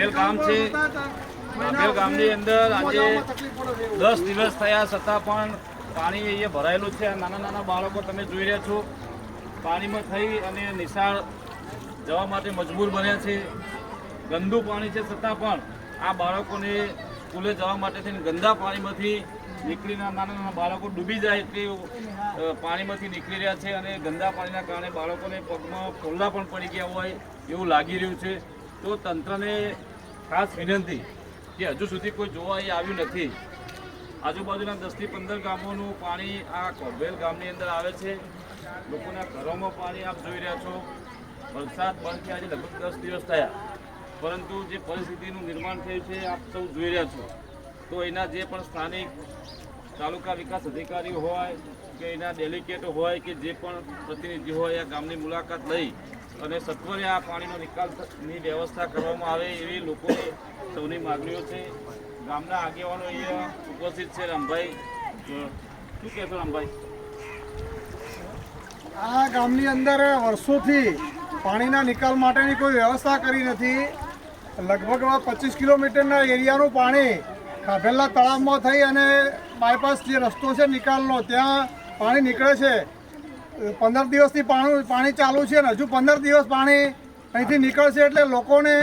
કાભેલ ગામ છે. કાભેલ ગામની અંદર આજે દસ દિવસ થયા છતાં પણ પાણી અહીંયા ભરાયેલું છે. નાના નાના બાળકો તમે જોઈ રહ્યા છો. પાણીમાં થઈ અને નિશાળ જવા માટે મજબૂર બન્યા છે. ગંદુ પાણી છે છતાં પણ આ બાળકોને સ્કૂલે જવા માટે થઈને ગંદા પાણીમાંથી નીકળીને નાના નાના બાળકો ડૂબી જાય એટલે પાણીમાંથી નીકળી રહ્યા છે અને ગંદા પાણીના કારણે બાળકોને પગમાં ફોલ્લા પણ પડી ગયા હોય એવું લાગી રહ્યું છે. તો તંત્રને ખાસ વિનંતી કે હજુ સુધી કોઈ જોવા અહીં આવ્યું નથી. આજુબાજુના દસથી પંદર ગામોનું પાણી આ કોરવેલ ગામની અંદર આવે છે. લોકોના ઘરોમાં પાણી આપ જોઈ રહ્યા છો. વરસાદ બંધ થયા આજે લગભગ દસ દિવસ થયા. પરંતુ જે પરિસ્થિતિનું નિર્માણ થયું છે, આપ સૌ જોઈ રહ્યા છો. તો એના જે પણ સ્થાનિક તાલુકા વિકાસ અધિકારી હોય કે એના ડેલિગેટ હોય કે જે પણ પ્રતિનિધિ હોય આ ગામની મુલાકાત લઈ અને સત્વરે આ પાણીનો નિકાલની વ્યવસ્થા કરવામાં આવે એવી લોકોની સૌની માગણીઓ છે. ગામના આગેવાનો અહીંયા ઉપસ્થિત છે. રામભાઈ શું કહેશો રામભાઈ? આ ગામની અંદર વર્ષોથી પાણીના નિકાલ માટેની કોઈ વ્યવસ્થા કરી નથી. લગભગ પચીસ કિલોમીટરના એરિયાનું પાણી કાભેલા તળાવમાં થઈ અને બાયપાસ જે રસ્તો છે નિકાલનો, ત્યાં પાણી નીકળે છે. પંદર દિવસથી પાણી પાણી ચાલુ છે ને, હજુ પંદર દિવસ પાણી અહીંથી નીકળશે એટલે લોકોને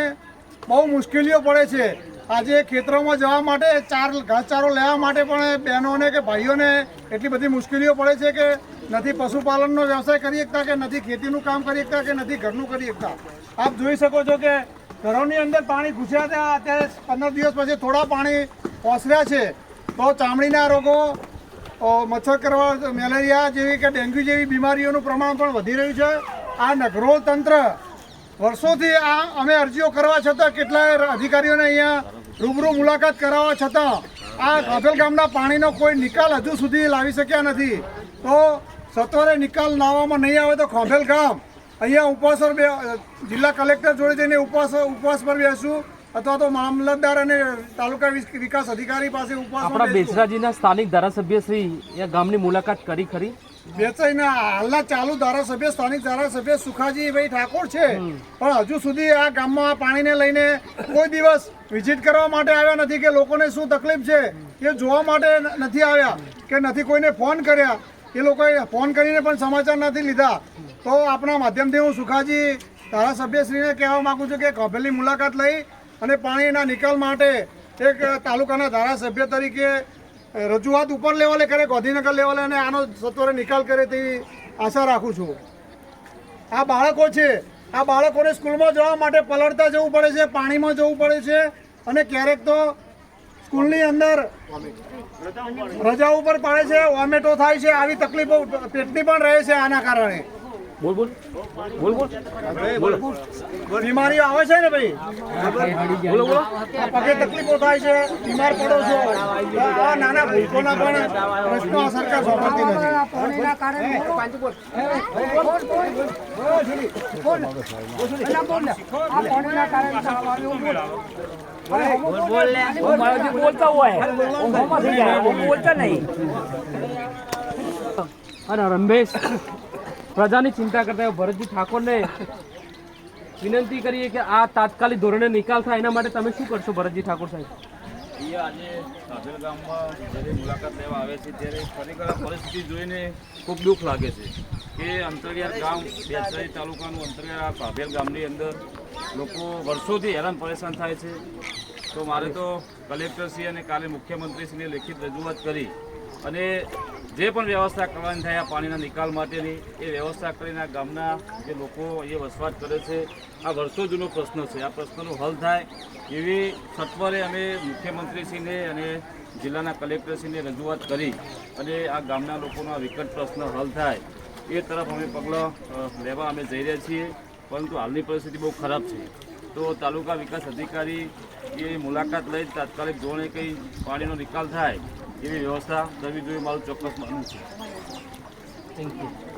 બહુ મુશ્કેલીઓ પડે છે. આજે ખેતરોમાં જવા માટે ચાર ઘાસચારો લેવા માટે પણ બહેનોને કે ભાઈઓને એટલી બધી મુશ્કેલીઓ પડે છે કે નથી પશુપાલનનો વ્યવસાય કરી શકતા કે નથી ખેતીનું કામ કરી શકતા કે નથી ઘરનું કરી શકતા. આપ જોઈ શકો છો કે ઘરોની અંદર પાણી ઘૂસ્યા હતા, અત્યારે પંદર દિવસ પછી થોડા પાણી ઓસર્યા છે. તો ચામડીના રોગો મચ્છર કરવા, મેલેરિયા જેવી કે ડેન્ગ્યુ જેવી બીમારીઓનું પ્રમાણ પણ વધી રહ્યું છે. આ નગરોળ તંત્ર વર્ષોથી આ અમે અરજીઓ કરવા છતાં કેટલાય અધિકારીઓને અહીંયા રૂબરૂ મુલાકાત કરાવવા છતાં આ ગાભેલ ગામના પાણીનો કોઈ નિકાલ હજુ સુધી લાવી શક્યા નથી. તો સત્વરે નિકાલ લાવવામાં નહીં આવે તો ખોફેલ ગામ અહીંયા ઉપવાસ પર જિલ્લા કલેક્ટર જોડે જઈને ઉપવાસ ઉપવાસ પર બેસું. અથવા તો મામલતદાર અને તાલુકા વિકાસ અધિકારી પાસે ઉપવાસ આપણા બેસરાજીના સ્થાનિક ધારાસભ્ય શ્રી એ ગામની મુલાકાત કરી ખરી? બેચાઈના હાલના ચાલુ ધારાસભ્ય સ્થાનિક ધારાસભ્ય સુખાજીભાઈ ઠાકોર છે. પણ હજુ સુધી આ ગામમાં પાણીને લઈને કોઈ દિવસ વિઝિટ કરવા માટે આવ્યા નથી કે લોકોને શું તકલીફ છે એ જોવા માટે નથી આવ્યા કે નથી કોઈને ફોન કર્યા. એ લોકોએ ફોન કરીને પણ સમાચાર નથી લીધા. તો આપણા માધ્યમથી હું સુખાજી ધારાસભ્યશ્રીને કહેવા માગું છું કે કભેલની મુલાકાત લઈ અને પાણીના નિકાલ માટે એક તાલુકાના ધારાસભ્ય તરીકે રજૂઆત ઉપર લેવલે કરે ગાંધીનગર લેવલે અને આનો સત્વરે નિકાલ કરે તેવી આશા રાખું છું. આ બાળકો છે, આ બાળકોને સ્કૂલમાં જવા માટે પલળતા જવું પડે છે, પાણીમાં જવું પડે છે અને ક્યારેક તો સ્કૂલની અંદર રજા ઉપર પડે છે, વોમેટો થાય છે, આવી તકલીફો, પેટની પણ રહે છે આના કારણે. બોલ બોલ. બોલ બોલ. બીમારીઓ આવે છે ને ભાઈ? બોલો બોલો. પગે તકલીફો થાય છે બીમાર પડો છો. આ નાના ભૂલકોના પણ પ્રશ્નો આ સરકાર સાંભળતી નથી. બોલતા હોય. બોલતા નહીં. અને રમેશ. પ્રજાની ચિંતા કરતા ભરતજી ઠાકોરને વિનંતી કરીએ કે આ તાત્કાલિક ધોરણે નિકાલ થાય, એના માટે તમે શું કરશો ભરતજી ઠાકોર સાહેબ? એ આજે કાભેલ ગામમાં જ્યારે મુલાકાત લેવા આવે છે, ત્યારે ખરેખર પરિસ્થિતિ જોઈને ખૂબ દુઃખ લાગે છે કે અંતરિયાળ ગામ બેસાઈ તાલુકાનું અંતરિયાળ આ ગામની અંદર લોકો વર્ષોથી હેરાન પરેશાન થાય છે. તો મારે તો કલેક્ટરશ્રી અને કાલે મુખ્યમંત્રીશ્રીને લેખિત રજૂઆત કરી અને જે પણ વ્યવસ્થા કરવાની થાય, આ પાણીના નિકાલ માટેની, એ વ્યવસ્થા કરીને આ ગામના જે લોકો અહીંયા વસવાટ કરે છે, આ વર્ષો જૂનો પ્રશ્ન છે. આ પ્રશ્નનો હલ થાય એવી સત્વરે અમે મુખ્યમંત્રીશ્રીને અને જિલ્લાના કલેક્ટરશ્રીને રજૂઆત કરી અને આ ગામના લોકોનો આ વિકટ પ્રશ્ન હલ થાય એ તરફ અમે પગલાં લેવા અમે જઈ રહ્યા છીએ. પરંતુ હાલની પરિસ્થિતિ બહુ ખરાબ છે. તો તાલુકા વિકાસ અધિકારી એ મુલાકાત લઈ તાત્કાલિક ધોરણે કંઈ પાણીનો નિકાલ થાય એવી વ્યવસ્થા કરવી જોઈએ મારું ચોક્કસ માનવું છે. Thank you